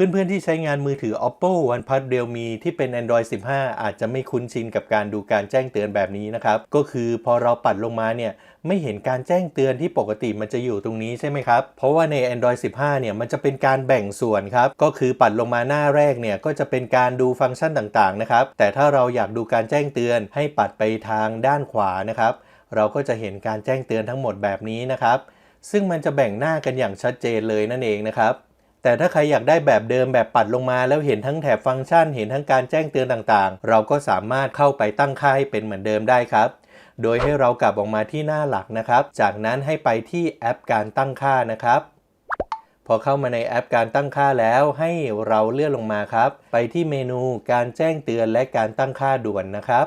เพื่อนๆ ที่ใช้งานมือถือ Oppo OnePlus Realme ที่เป็น Android 15 อาจจะไม่คุ้นชินกับการดูการแจ้งเตือนแบบนี้นะครับ ก็คือพอเราปัดลงมาเนี่ยไม่เห็นการแจ้งเตือนที่ปกติมันจะอยู่ตรงนี้ใช่ไหมครับ เพราะว่าใน Android 15 เนี่ยมันจะเป็นการแบ่งส่วนครับ ก็คือปัดลงมาหน้าแรกเนี่ยก็จะเป็นการดูฟังก์ชันต่างๆนะครับ แต่ถ้าเราอยากดูการแจ้งเตือนให้ปัดไปทางด้านขวานะครับ เราก็จะเห็นการแจ้งเตือนทั้งหมดแบบนี้นะครับ ซึ่งมันจะแบ่งหน้ากันอย่างชัดเจนเลยนั่นเองนะครับ แต่ถ้าใครอยากได้แบบเดิมแบบปัดลงมา แล้วเห็นทั้งแถบฟังก์ชัน เห็นทั้งการแจ้งเตือนต่างๆ เราก็สามารถเข้าไปตั้งค่าให้เป็นเหมือนเดิมได้ครับ โดยให้เรากลับออกมาที่หน้าหลักนะครับ จากนั้นให้ไปที่แอปการตั้งค่านะครับ พอเข้ามาในแอปการตั้งค่าแล้วให้เราเลื่อนลงมาครับ ไปที่เมนูการแจ้งเตือนและการตั้งค่าด่วนนะครับ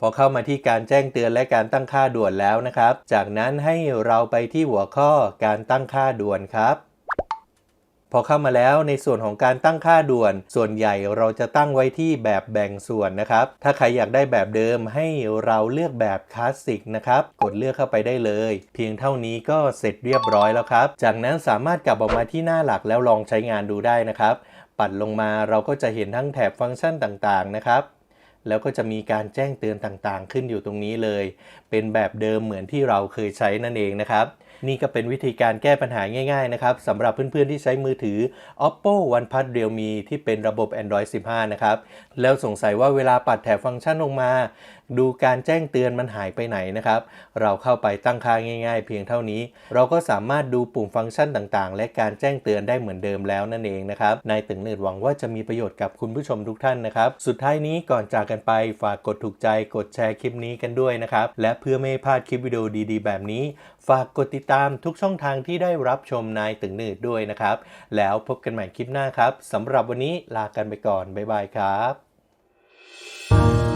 พอเข้ามาที่การแจ้งเตือนและการตั้งค่าด่วนแล้วนะครับ จากนั้นให้เราไปที่หัวข้อการตั้งค่าด่วนครับ พอเข้ามาแล้วในส่วนของการตั้งค่าด่วน ส่วนใหญ่เราจะตั้งไว้ที่แบบแบ่งส่วนนะครับ ถ้าใครอยากได้แบบเดิมให้เราเลือกแบบคลาสสิกนะครับ กดเลือกเข้าไปได้เลย เพียงเท่านี้ก็เสร็จเรียบร้อยแล้วครับ จากนั้นสามารถกลับออกมาที่หน้าหลักแล้วลองใช้งานดูได้นะครับ ปัดลงมาเราก็จะเห็นทั้งแถบฟังก์ชันต่างๆนะครับแล้วก็จะมีการแจ้งเตือนต่างๆ ขึ้นอยู่ตรงนี้เลย เป็นแบบเดิมเหมือนที่เราเคยใช้นั่นเองนะครับ นี่ก็เป็นวิธีการแก้ปัญหาง่ายๆนะครับสำหรับเพื่อนๆที่ใช้มือถือ Oppo OnePlus Realme ที่เป็นระบบ Android 15 นะครับ แล้วสงสัยว่าเวลาปัดแถบฟังก์ชันลงมา ดูการแจ้งเตือนมันหายไปไหนนะครับ เราเข้าไปตั้งค่าง่ายๆ เพียงเท่านี้ เราก็สามารถดูปุ่มฟังก์ชันต่างๆ และการแจ้งเตือนได้เหมือนเดิมแล้วนั่นเองนะครับนายตึงเนิดหวังว่าจะมีประโยชน์กับคุณผู้ชมทุกท่านนะครับ สุดท้ายนี้ก่อนจากกันไปฝากกดถูกใจกดแชร์คลิปนี้กันด้วยนะครับและเพื่อไม่ให้พลาดคลิปวิดีโอดีๆ แบบนี้ ฝากกดติดดตามทุกช่องทางที่ได้รับชมนายตึงหนืดด้วยนะครับ แล้วพบกันใหม่คลิปหน้าครับสำหรับวันนี้ลากันไปก่อน บ๊ายบายครับ